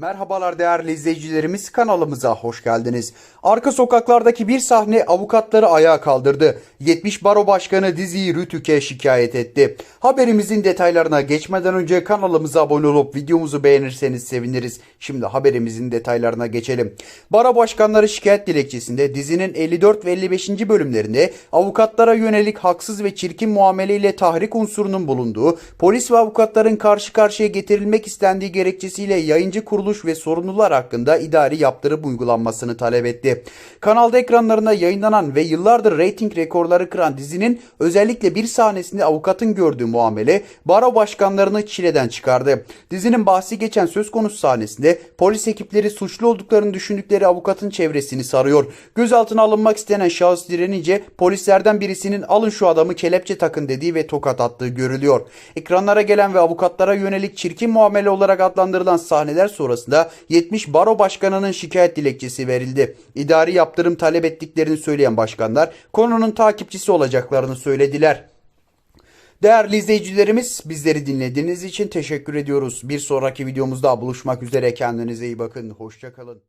Merhabalar değerli izleyicilerimiz kanalımıza hoş geldiniz. Arka sokaklardaki bir sahne avukatları ayağa kaldırdı. 70 baro başkanı diziyi Rütük'e şikayet etti. Haberimizin detaylarına geçmeden önce kanalımıza abone olup videomuzu beğenirseniz seviniriz. Şimdi haberimizin detaylarına geçelim. Baro başkanları şikayet dilekçesinde dizinin 54 ve 55. bölümlerinde avukatlara yönelik haksız ve çirkin muameleyle tahrik unsurunun bulunduğu, polis ve avukatların karşı karşıya getirilmek istendiği gerekçesiyle yayıncı kuruluş ve sorumlular hakkında idari yaptırım uygulanmasını talep etti. Kanalda ekranlarına yayınlanan ve yıllardır reyting rekorları kıran dizinin özellikle bir sahnesinde avukatın gördüğü muamele baro başkanlarını çileden çıkardı. Dizinin bahsi geçen söz konusu sahnesinde polis ekipleri suçlu olduklarını düşündükleri avukatın çevresini sarıyor. Gözaltına alınmak istenen şahıs direnince polislerden birisinin alın şu adamı kelepçe takın dediği ve tokat attığı görülüyor. Ekranlara gelen ve avukatlara yönelik çirkin muamele olarak adlandırılan sahneler sonrasında 70 baro başkanının şikayet dilekçesi verildi. İdari yaptırım talep ettiklerini söyleyen başkanlar konunun takipçisi olacaklarını söylediler. Değerli izleyicilerimiz bizleri dinlediğiniz için teşekkür ediyoruz. Bir sonraki videomuzda buluşmak üzere kendinize iyi bakın. Hoşçakalın.